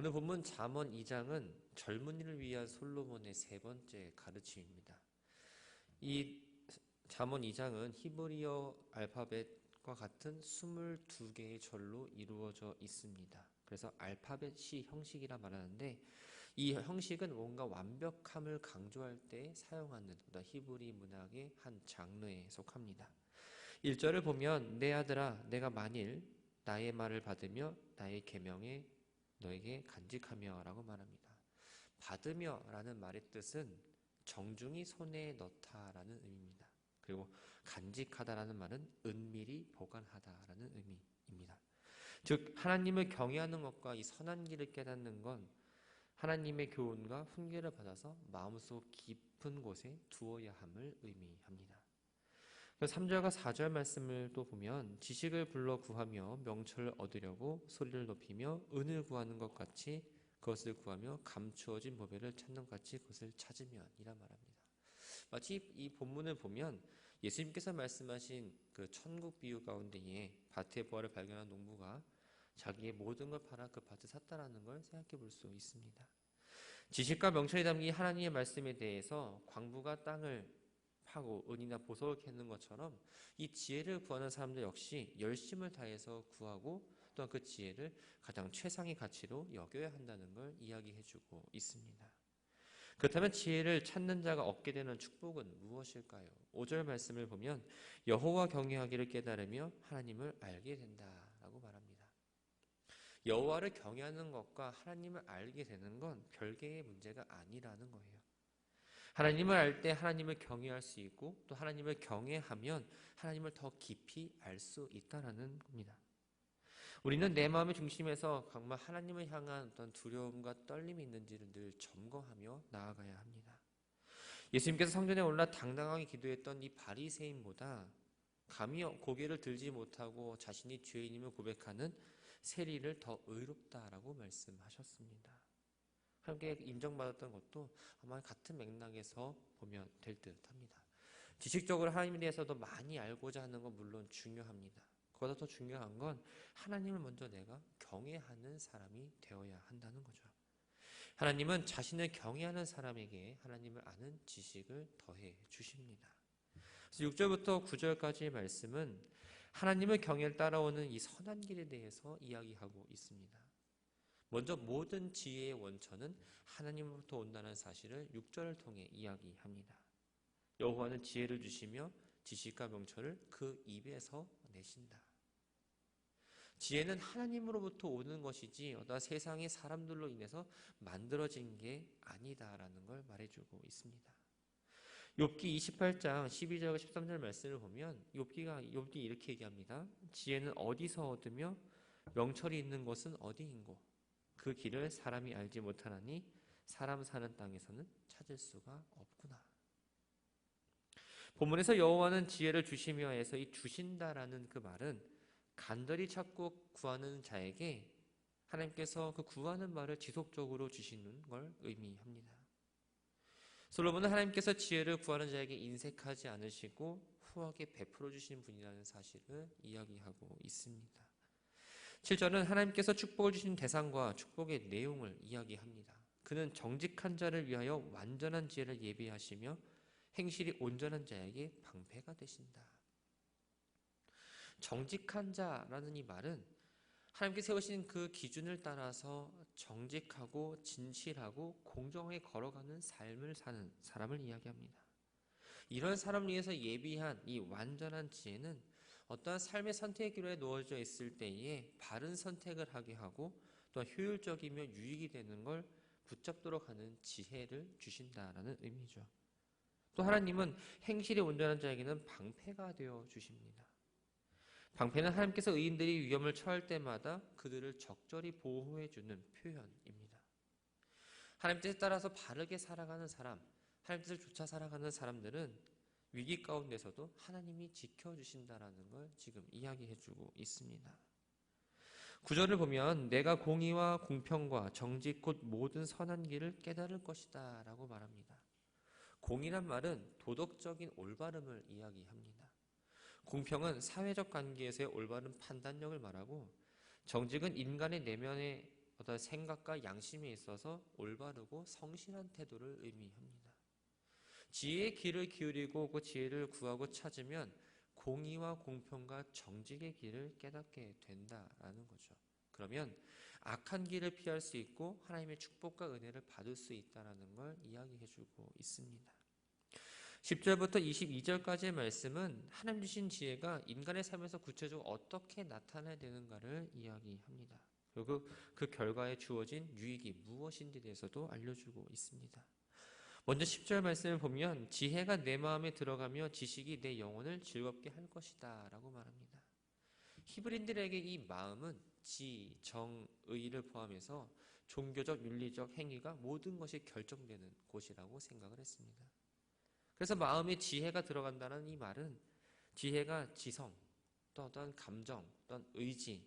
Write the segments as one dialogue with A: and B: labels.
A: 오늘 본문 잠언 2장은 젊은이를 위한 솔로몬의 세 번째 가르침입니다. 이 잠언 2장은 히브리어 알파벳과 같은 22개의 절로 이루어져 있습니다. 그래서 알파벳 시 형식이라 말하는데 이 형식은 뭔가 완벽함을 강조할 때 사용하는 히브리 문학의 한 장르에 속합니다. 1절을 보면 내 아들아 내가 만일 나의 말을 받으며 나의 계명에 너에게 간직하며라고 말합니다. 받으며라는 말의 뜻은 정중히 손에 넣다라는 의미입니다. 그리고 간직하다라는 말은 은밀히 보관하다라는 의미입니다. 즉 하나님을 경외하는 것과 이 선한 길을 깨닫는 건 하나님의 교훈과 훈계를 받아서 마음속 깊은 곳에 두어야 함을 의미합니다. 3절과 4절 말씀을 또 보면 지식을 불러 구하며 명철을 얻으려고 소리를 높이며 은을 구하는 것 같이 그것을 구하며 감추어진 보배를 찾는 것 같이 그것을 찾으면이라 말합니다. 마치 이 본문을 보면 예수님께서 말씀하신 그 천국 비유 가운데에 밭의 부활을 발견한 농부가 자기의 모든 걸 팔아 그 밭을 샀다라는 걸 생각해 볼 수 있습니다. 지식과 명철이 담긴 하나님의 말씀에 대해서 광부가 땅을 하고 은이나 보석을 캐는 것처럼 이 지혜를 구하는 사람들 역시 열심을 다해서 구하고 또한 그 지혜를 가장 최상의 가치로 여겨야 한다는 걸 이야기해주고 있습니다. 그렇다면 지혜를 찾는 자가 얻게 되는 축복은 무엇일까요? 5절 말씀을 보면 여호와 경외하기를 깨달으며 하나님을 알게 된다라고 말합니다. 여호와를 경외하는 것과 하나님을 알게 되는 건 별개의 문제가 아니라는 거예요. 하나님을 알 때 하나님을 경외할 수 있고 또 하나님을 경외하면 하나님을 더 깊이 알 수 있다라는 겁니다. 우리는 내 마음의 중심에서 정말 하나님을 향한 어떤 두려움과 떨림이 있는지를 늘 점검하며 나아가야 합니다. 예수님께서 성전에 올라 당당하게 기도했던 이 바리새인보다 감히 고개를 들지 못하고 자신이 죄인임을 고백하는 세리를 더 의롭다라고 말씀하셨습니다. 함께 인정받았던 것도 아마 같은 맥락에서 보면 될 듯합니다. 지식적으로 하나님에 대해서도 많이 알고자 하는 건 물론 중요합니다. 그보다 더 중요한 건 하나님을 먼저 내가 경외하는 사람이 되어야 한다는 거죠. 하나님은 자신을 경외하는 사람에게 하나님을 아는 지식을 더해 주십니다. 그래서 6절부터 9절까지의 말씀은 하나님의 경외를 따라오는 이 선한 길에 대해서 이야기하고 있습니다. 먼저 모든 지혜의 원천은 하나님으로부터 온다는 사실을 6절을 통해 이야기합니다. 여호와는 지혜를 주시며 지식과 명철을 그 입에서 내신다. 지혜는 하나님으로부터 오는 것이지 어떠 세상의 사람들로 인해서 만들어진 게 아니다라는 걸 말해주고 있습니다. 욥기 28장 12절과 13절 말씀을 보면 욥기가 욥기 이렇게 얘기합니다. 지혜는 어디서 얻으며 명철이 있는 것은 어디인고 그 길을 사람이 알지 못하나니 사람 사는 땅에서는 찾을 수가 없구나. 본문에서 여호와는 지혜를 주시며 해서 이 주신다라는 그 말은 간절히 찾고 구하는 자에게 하나님께서 그 구하는 말을 지속적으로 주시는 걸 의미합니다. 솔로몬은 하나님께서 지혜를 구하는 자에게 인색하지 않으시고 후하게 베풀어 주시는 분이라는 사실을 이야기하고 있습니다. 7절은 하나님께서 축복을 주신 대상과 축복의 내용을 이야기합니다. 그는 정직한 자를 위하여 완전한 지혜를 예비하시며 행실이 온전한 자에게 방패가 되신다. 정직한 자라는 이 말은 하나님께 세우신 그 기준을 따라서 정직하고 진실하고 공정하게 걸어가는 삶을 사는 사람을 이야기합니다. 이런 사람 위해서 예비한 이 완전한 지혜는 어떠한 삶의 선택의 기로에 놓여져 있을 때에 바른 선택을 하게 하고 또한 효율적이며 유익이 되는 걸 붙잡도록 하는 지혜를 주신다라는 의미죠. 또 하나님은 행실이 온전한 자에게는 방패가 되어 주십니다. 방패는 하나님께서 의인들이 위험을 처할 때마다 그들을 적절히 보호해 주는 표현입니다. 하나님 뜻에 따라서 바르게 살아가는 사람, 하나님 뜻을 조차 살아가는 사람들은 위기 가운데서도 하나님이 지켜주신다라는 걸 지금 이야기해주고 있습니다. 구절을 보면 내가 공의와 공평과 정직 곧 모든 선한 길을 깨달을 것이다 라고 말합니다. 공의란 말은 도덕적인 올바름을 이야기합니다. 공평은 사회적 관계에서의 올바른 판단력을 말하고 정직은 인간의 내면의 어떤 생각과 양심에 있어서 올바르고 성실한 태도를 의미합니다. 지혜의 길을 기울이고 그 지혜를 구하고 찾으면 공의와 공평과 정직의 길을 깨닫게 된다라는 거죠. 그러면 악한 길을 피할 수 있고 하나님의 축복과 은혜를 받을 수 있다라는 걸 이야기해 주고 있습니다. 10절부터 22절까지의 말씀은 하나님 주신 지혜가 인간의 삶에서 구체적으로 어떻게 나타나야 되는가를 이야기합니다. 그리고 그 결과에 주어진 유익이 무엇인지에 대해서도 알려주고 있습니다. 먼저 10절 말씀을 보면 지혜가 내 마음에 들어가며 지식이 내 영혼을 즐겁게 할 것이다 라고 말합니다. 히브린들에게 이 마음은 지, 정, 의를 포함해서 종교적, 윤리적 행위가 모든 것이 결정되는 곳이라고 생각을 했습니다. 그래서 마음에 지혜가 들어간다는 이 말은 지혜가 지성, 또 어떤 감정, 어떤 의지,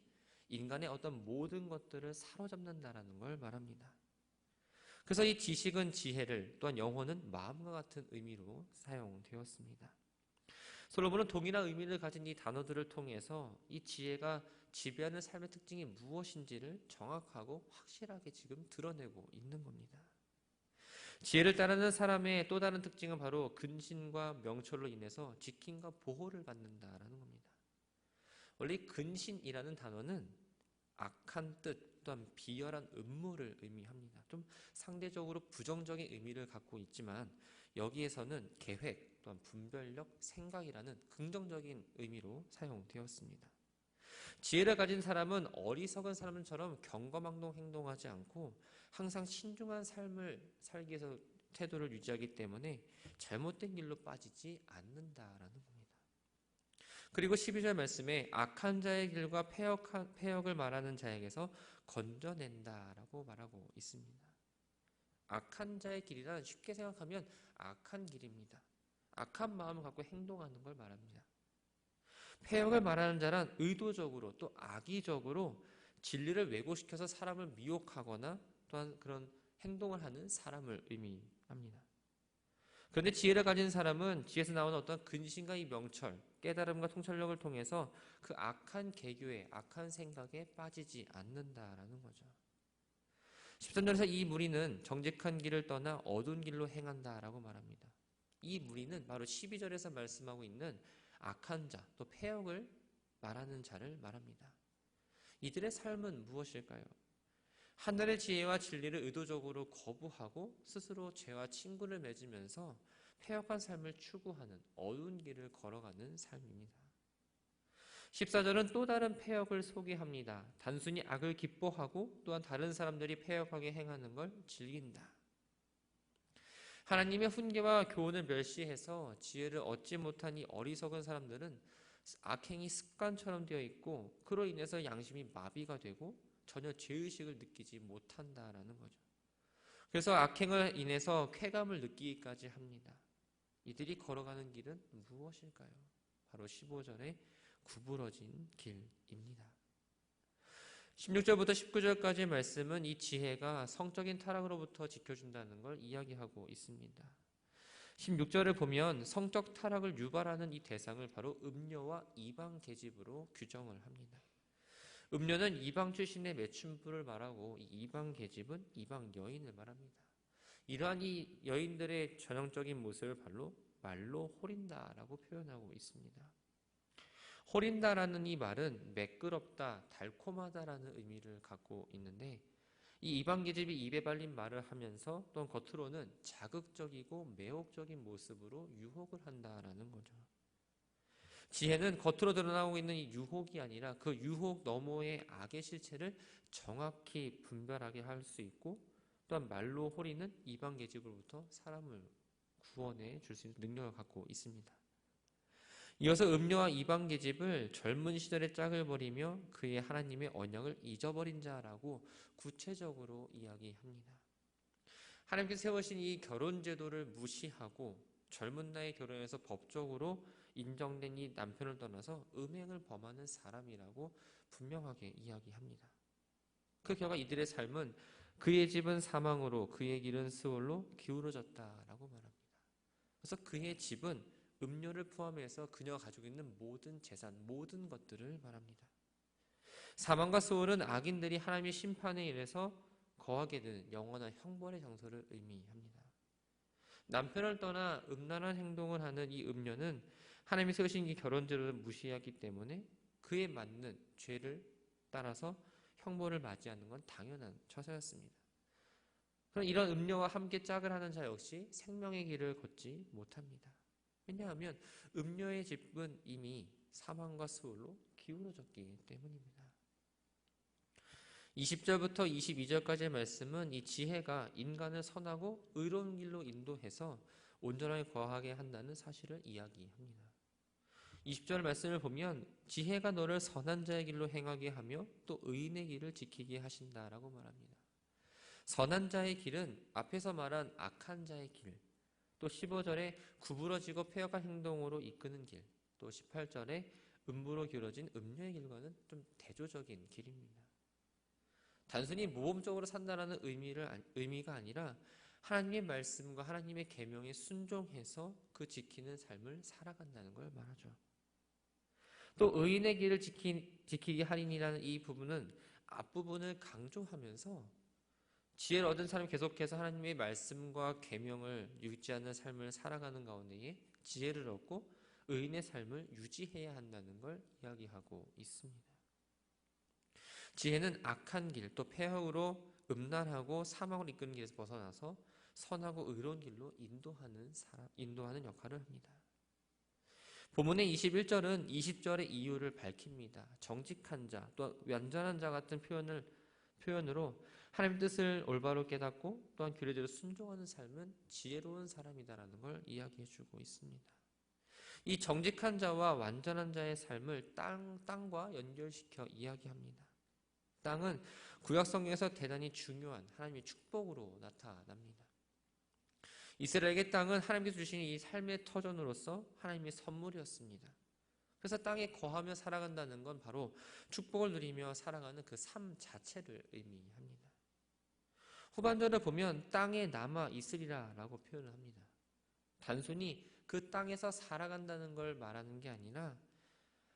A: 인간의 어떤 모든 것들을 사로잡는다라는 걸 말합니다. 그래서 이 지식은 지혜를 또한 영혼은 마음과 같은 의미로 사용되었습니다. 솔로몬은 동일한 의미를 가진 이 단어들을 통해서 이 지혜가 지배하는 삶의 특징이 무엇인지를 정확하고 확실하게 지금 드러내고 있는 겁니다. 지혜를 따르는 사람의 또 다른 특징은 바로 근신과 명철로 인해서 지킴과 보호를 받는다라는 겁니다. 원래 근신이라는 단어는 악한 뜻, 또한 비열한 음모를 의미합니다. 좀 상대적으로 부정적인 의미를 갖고 있지만 여기에서는 계획 또한 분별력, 생각이라는 긍정적인 의미로 사용되었습니다. 지혜를 가진 사람은 어리석은 사람처럼 경거망동 행동하지 않고 항상 신중한 삶을 살기 위해서 태도를 유지하기 때문에 잘못된 길로 빠지지 않는다라는 겁니다. 그리고 12절 말씀에 악한 자의 길과 폐역을 말하는 자에게서 건져낸다라고 말하고 있습니다. 악한 자의 길이란 쉽게 생각하면 악한 길입니다. 악한 마음을 갖고 행동하는 걸 말합니다. 폐역을 말하는 자란 의도적으로 또 악의적으로 진리를 왜곡시켜서 사람을 미혹하거나 또한 그런 행동을 하는 사람을 의미합니다. 그런데 지혜를 가진 사람은 지혜에서 나오는 어떤 근신과 이 명철, 깨달음과 통찰력을 통해서 그 악한 개교에, 악한 생각에 빠지지 않는다라는 거죠. 13절에서 이 무리는 정직한 길을 떠나 어두운 길로 행한다라고 말합니다. 이 무리는 바로 12절에서 말씀하고 있는 악한 자, 또 폐역을 말하는 자를 말합니다. 이들의 삶은 무엇일까요? 하늘의 지혜와 진리를 의도적으로 거부하고 스스로 죄와 친구를 맺으면서 폐역한 삶을 추구하는 어두운 길을 걸어가는 삶입니다. 14절은 또 다른 폐역을 소개합니다. 단순히 악을 기뻐하고 또한 다른 사람들이 폐역하게 행하는 걸 즐긴다. 하나님의 훈계와 교훈을 멸시해서 지혜를 얻지 못한 이 어리석은 사람들은 악행이 습관처럼 되어 있고 그로 인해서 양심이 마비가 되고 전혀 죄의식을 느끼지 못한다라는 거죠. 그래서 악행을 인해서 쾌감을 느끼기까지 합니다. 이들이 걸어가는 길은 무엇일까요? 바로 15절의 구부러진 길입니다. 16절부터 19절까지의 말씀은 이 지혜가 성적인 타락으로부터 지켜준다는 걸 이야기하고 있습니다. 16절을 보면 성적 타락을 유발하는 이 대상을 바로 음료와 이방 계집으로 규정을 합니다. 음료는 이방 출신의 매춘부를 말하고 이방 계집은 이방 여인을 말합니다. 이러한 이 여인들의 전형적인 모습을 바로 말로 호린다라고 표현하고 있습니다. 호린다라는 이 말은 매끄럽다, 달콤하다라는 의미를 갖고 있는데 이 이방 계집이 입에 발린 말을 하면서 또는 겉으로는 자극적이고 매혹적인 모습으로 유혹을 한다라는 거죠. 지혜는 겉으로 드러나고 있는 유혹이 아니라 그 유혹 너머의 악의 실체를 정확히 분별하게 할 수 있고 또한 말로 호리는 이방 계집으로부터 사람을 구원해 줄 수 있는 능력을 갖고 있습니다. 이어서 음료와 이방 계집을 젊은 시절에 짝을 버리며 그의 하나님의 언약을 잊어버린 자라고 구체적으로 이야기합니다. 하나님께서 세우신 이 결혼 제도를 무시하고 젊은 나이 결혼해서 법적으로 인정된 이 남편을 떠나서 음행을 범하는 사람이라고 분명하게 이야기합니다. 그 결과 이들의 삶은 그의 집은 사망으로 그의 길은 스월로 기울어졌다라고 말합니다. 그래서 그의 집은 음료를 포함해서 그녀가 가지고 있는 모든 재산, 모든 것들을 말합니다. 사망과 스월은 악인들이 하나님의 심판에 인해서 거하게 되 영원한 형벌의 장소를 의미합니다. 남편을 떠나 음란한 행동을 하는 이 음녀는 하나님이 세우신 이 결혼제를 무시하기 때문에 그에 맞는 죄를 따라서 형벌을 맞이하는 건 당연한 처사였습니다. 그럼 이런 음료와 함께 짝을 하는 자 역시 생명의 길을 걷지 못합니다. 왜냐하면 음료의 집은 이미 사망과 수월로 기울어졌기 때문입니다. 20절부터 22절까지의 말씀은 이 지혜가 인간을 선하고 의로운 길로 인도해서 온전하게 거하게 한다는 사실을 이야기합니다. 20절 말씀을 보면 지혜가 너를 선한 자의 길로 행하게 하며 또 의인의 길을 지키게 하신다라고 말합니다. 선한 자의 길은 앞에서 말한 악한 자의 길, 또 15절에 구부러지고 폐허간 행동으로 이끄는 길, 또 18절에 음부로 기어진 음료의 길과는 좀 대조적인 길입니다. 단순히 모범적으로 산다라는 의미를 의미가 아니라 하나님의 말씀과 하나님의 계명에 순종해서 그 지키는 삶을 살아간다는 걸 말하죠. 또 의인의 길을 지키, 지키기 하리니라는 이 부분은 앞부분을 강조하면서 지혜를 얻은 사람이 계속해서 하나님의 말씀과 계명을 유지하는 삶을 살아가는 가운데에 지혜를 얻고 의인의 삶을 유지해야 한다는 걸 이야기하고 있습니다. 지혜는 악한 길, 또 폐허로 음란하고 사망을 이끄는 길에서 벗어나서 선하고 의로운 길로 인도하는 사람, 인도하는 역할을 합니다. 본문의 21절은 20절의 이유를 밝힙니다. 정직한 자, 또 완전한 자 같은 표현을 표현으로 하나님 뜻을 올바로 깨닫고 또한 규례대로 순종하는 삶은 지혜로운 사람이다라는 걸 이야기해 주고 있습니다. 이 정직한 자와 완전한 자의 삶을 땅 땅과 연결시켜 이야기합니다. 땅은 구약 성경에서 대단히 중요한 하나님의 축복으로 나타납니다. 이스라엘의 땅은 하나님께서 주신 이 삶의 터전으로서 하나님의 선물이었습니다. 그래서 땅에 거하며 살아간다는 건 바로 축복을 누리며 살아가는 그 삶 자체를 의미합니다. 후반절을 보면 땅에 남아 있으리라라고 표현을 합니다. 단순히 그 땅에서 살아간다는 걸 말하는 게 아니라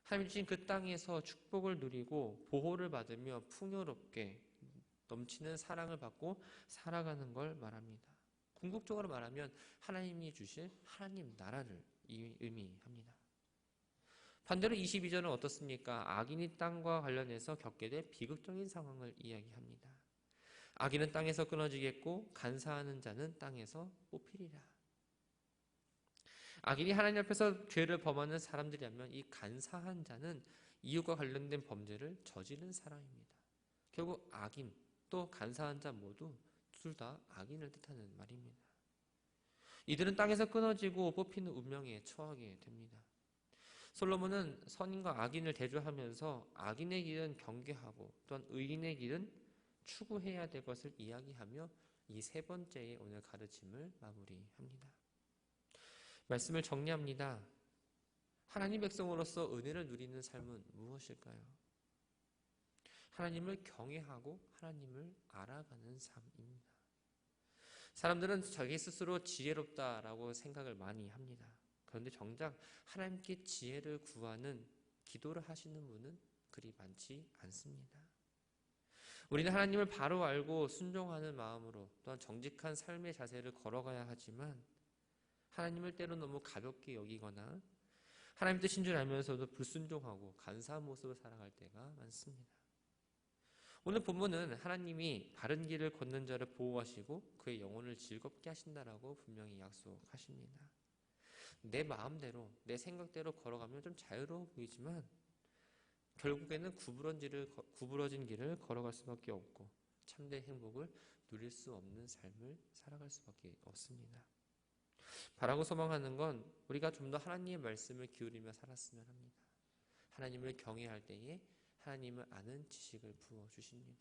A: 하나님 주신 그 땅에서 축복을 누리고 보호를 받으며 풍요롭게 넘치는 사랑을 받고 살아가는 걸 말합니다. 궁극적으로 말하면 하나님이 주실 하나님 나라를 의미합니다. 반대로 22절은 어떻습니까? 악인이 땅과 관련해서 겪게 될 비극적인 상황을 이야기합니다. 악인은 땅에서 끊어지겠고 간사하는 자는 땅에서 뽑히리라. 악인이 하나님 앞에서 죄를 범하는 사람들이라면 이 간사한 자는 이웃과 관련된 범죄를 저지른 사람입니다. 결국 악인 또 간사한 자 모두 둘다 악인을 뜻하는 말입니다. 이들은 땅에서 끊어지고 뽑히는 운명에 처하게 됩니다. 솔로몬은 선인과 악인을 대조하면서 악인의 길은 경계하고 또한 의인의 길은 추구해야 될 것을 이야기하며 이 세 번째의 오늘 가르침을 마무리합니다. 말씀을 정리합니다. 하나님 백성으로서 은혜를 누리는 삶은 무엇일까요? 하나님을 경외하고 하나님을 알아가는 삶입니다. 사람들은 자기 스스로 지혜롭다라고 생각을 많이 합니다. 그런데 정작 하나님께 지혜를 구하는 기도를 하시는 분은 그리 많지 않습니다. 우리는 하나님을 바로 알고 순종하는 마음으로 또한 정직한 삶의 자세를 걸어가야 하지만 하나님을 때로 너무 가볍게 여기거나 하나님 뜻인 줄 알면서도 불순종하고 간사한 모습을 살아갈 때가 많습니다. 오늘 본문은 하나님이 바른 길을 걷는 자를 보호하시고 그의 영혼을 즐겁게 하신다라고 분명히 약속하십니다. 내 마음대로, 내 생각대로 걸어가면 좀 자유로워 보이지만 결국에는 구부러진, 구부러진 길을 걸어갈 수밖에 없고 참된 행복을 누릴 수 없는 삶을 살아갈 수밖에 없습니다. 바라고 소망하는 건 우리가 좀 더 하나님의 말씀을 기울이며 살았으면 합니다. 하나님을 경외할 때에 하나님을 아는 지식을 부어 주십니다.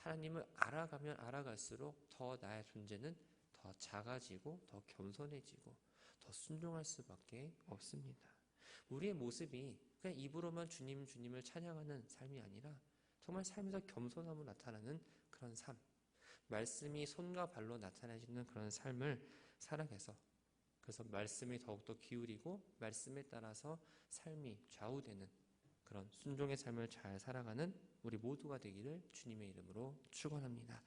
A: 하나님을 알아가면 알아갈수록 더 나의 존재는 더 작아지고 더 겸손해지고 더 순종할 수밖에 없습니다. 우리의 모습이 그냥 입으로만 주님 주님을 찬양하는 삶이 아니라 정말 삶에서 겸손함으로 나타나는 그런 삶, 말씀이 손과 발로 나타내지는 그런 삶을 살아가서 그래서 말씀이 더욱더 기울이고 말씀에 따라서 삶이 좌우되는 그런 순종의 삶을 잘 살아가는 우리 모두가 되기를 주님의 이름으로 축원합니다.